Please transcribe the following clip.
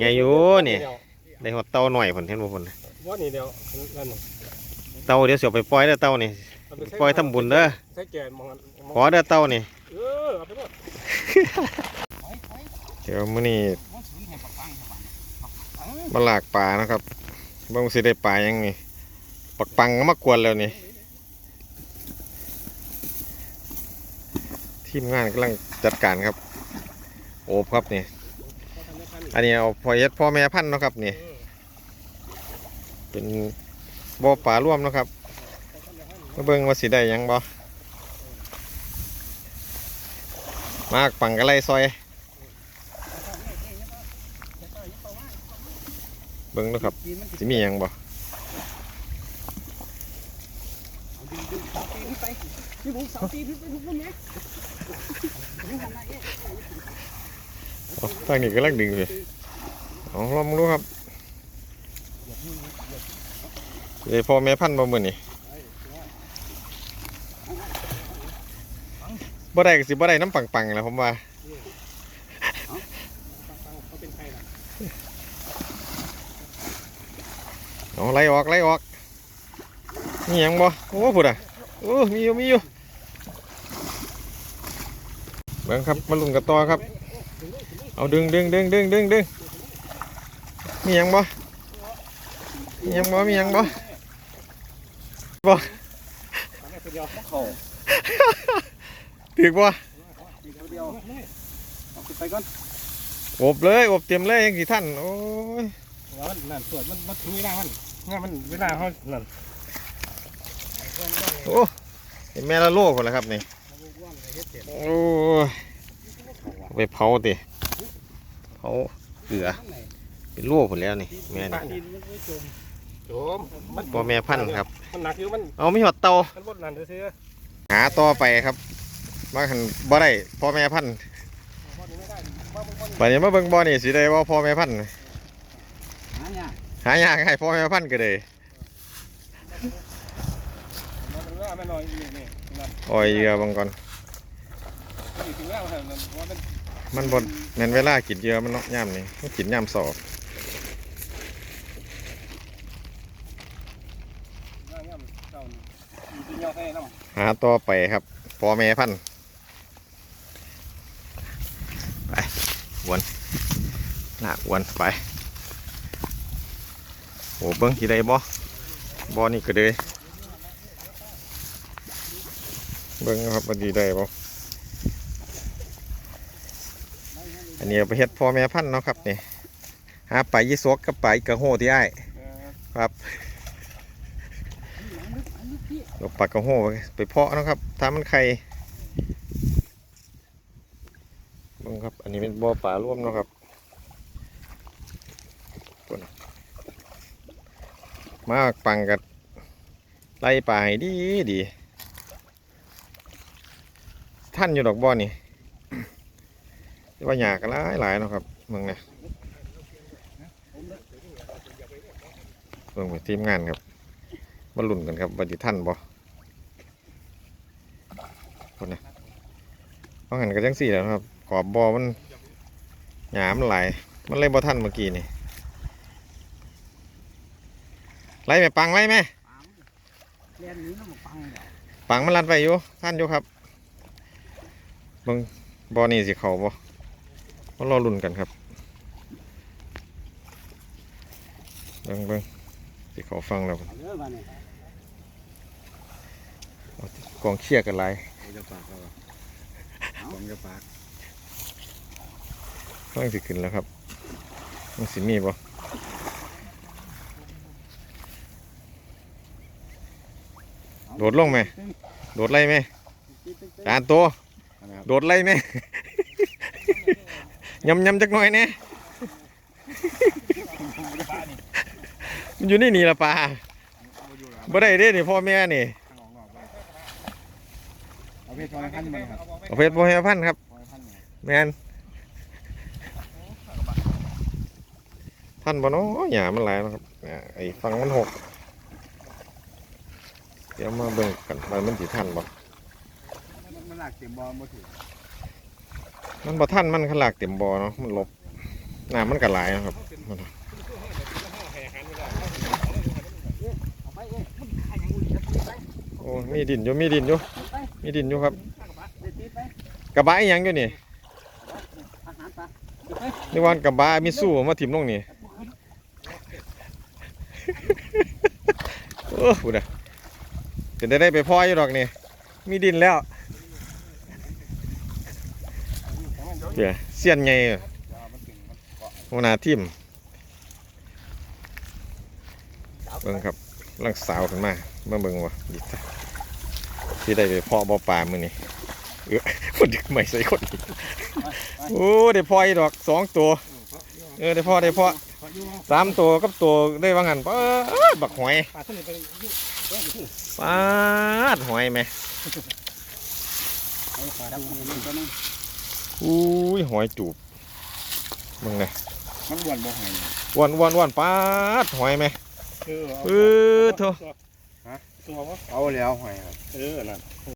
ไงอยู่นี่ได้หดเต่าหน่อยผลเห็นบ่ผลว่านี่เดียวนั่นน่ะเต่าเดี๋ยวเสียวไปปล่อยเด้อเต่านี่เอาไปใส่ปล่อยทำบุญเด้อใส่แก่มองมองขอเด้อเต่านี่เออเอาไปหมดเดี๋ยวมื้อนี้มาลากปลานะครับเบิ่งสิได้ปลายังนี่ปักปังก็มากวนแล้วนี่ทีมงานกำลังจัดการครับ โอบครับนี่ อันนี้เอาพอเย็ดพ่อแม่พันธุ์เนาะครับนี่ เป็นบ่อปลาร่วมเนาะครับมาเบิ่งว่าสิได้หยังบ่มากปังกะไลซอย เบิ่งเนาะครับสิมีหยังบ่ ทางนี้กำลังดึงอยู่เอาลองดูครับเดี๋ยวพอแม่พันธุ์บ่มือนี้บ่ได้ก็สิบ่ได้น้ำปังๆแล้วผมว่าเอาไล่ออกไล่ออกมีหยังบ่โอ้พุ่นอะโอ้มีอยู่มีอยู่เบิ่งครับมาลุ้นกันต่อครับ เอาดึงดึงดึงดึงดึงดึงมีหยังบ่มีหยังบ่มีหยังบ่ตอนแรกตัวเดียวเขาถึกบ่เดียวเอาขึ้นไปก่อนอบเลยอบเต็มเลยยังสิท่านโอ้ยแล้วนั่นส่วนมันมันถึงเวลามันงานมันเวลาเขานั่นโอ้เห็นแม่ละโลคนละครับนี่โอ้ยเอาไปเผาติ เผาเกลือเป็นโลคนแล้วนี่แม่นี่โจมมันพ่อแม่พันธุ์ครับ มันหนักอยู่มันเอามีหอดเตามันบดนั่นซื้อหาต่อไปครับมาหันบ่ได้พ่อแม่พันธุ์พอนี้ไม่ได้ว่ามันบดบัดนี้มาเบิ่งบ่อนี่สิได้ว่าพ่อแม่พันธุ์หาเนี่ยหายากให้พ่อแม่พันธุ์ก็ได้มันเวลาไม่น้อยนี่นี่นั่นอ่อยเหยื่อบางก่อน มันถึงเวลามันว่ามันมันบ่แมนเวลากินเยื่อมันเนาะย่ำนี่มันกินย่ำสอบง่ายง่ายเจ้าอยู่ที่เงาแค่น้ำหาต่อไปครับพอแม่พันไปวนลากวนไปโอ้เบิ่งสิได้บ่บ่นี่ก็เลยเบิ่งครับว่าสิได้บ่ อันนี้เอาไปเฮ็ดพ่อแม่พันธุ์เนาะครับนี่หาปลายี่สกกับปลากระโหที่ไอ้ครับเราปักกระโหไปเพาะนะครับถ้ามันไข่บังครับ อันนี้เป็นบ่อปลาร่วมเนาะครับมากปังกับไล่ปลาให้ดีดีท่านอยู่ดอกบ่อนี่ แต่ว่าหยากันหลายหลายๆเนาะครับเมืองเนี่ยเบิ่งไปทีมงานครับมาลุ่นกันครับว่าจิท่านบ่คนนะต้องหันกันจังสี่แล้วครับ ขอบบอมันหยามนไหลมันเลยบ่ท่านเมื่อกี้นี่ไล่ไหมปังไล่ไหมปังเดี๋ยวปังมันรัดไปอยู่ท่านอยู่ครับเบิ่งบอนี่สิเขาบ่ มารอลุ่นกันครับเบิ่งเบิ่งสิเขาฟังแล้วเอาเรื่องมาเนี่ยกองเชียร์กันไรจะปากเราผมจะปากกำลังสิขึ้นแล้วครับมันสิมีบ่โดดลงไหม โดดไล่ไหมจานตัว โดดไล่ไหม ยำยำจักหน่อยเนี่ยมันอยู่นี่นี่ละปลาบ่ได้เด้นี่พ่อแม่นี่เอาเพชรพันมันครับเอาเพชรบ่ให้พันครับแมนท่านบ่เนาะหยามันหลายนะครับไอ้ฟังมันหกเดี๋ยวมาเบิ่งกันว่ามันสิทันบ่มันหลักเต็มบอลบ่ถือ มันบ่ทันมันขลากเต็มบ่อเนาะมันลบน้ำมันก็หลายนะครับโอ้มีดินอยู่มีดินอยู่มีดินอยู่ครับกระบะยังอยู่นี่นี่วันกระบะมิสู้มาถิ่มลงนี่โอ้พูดอะจะได้ได้ไปพ่ออยู่ดอกนี่มีดินแล้ว เดี๋ยวเสียนไงหัวหน้าทีมเบิ่งครับลังสาวขึ้นมาเบิ่งเบิ่งวะดีจ้ะที่ได้ไปพ่อบ่อปลามือนี่เออคนดึกไม่ใส่คนอีกโอ้ได้พ่ออีดอกสองตัว เออได้พ่อได้พ่อสามตัวกับตัวได้ว่างันปะบักหอยปาดหอยไหม อาปลาดำนี่นี่ตัวนึงอุ้ยหอยจูบมึงไงมันอ้วนบ่หายวันวันวันปาดหอยไหมเออเออเถอะฮะตัววะเอาแล้วหอยครับเออนั่น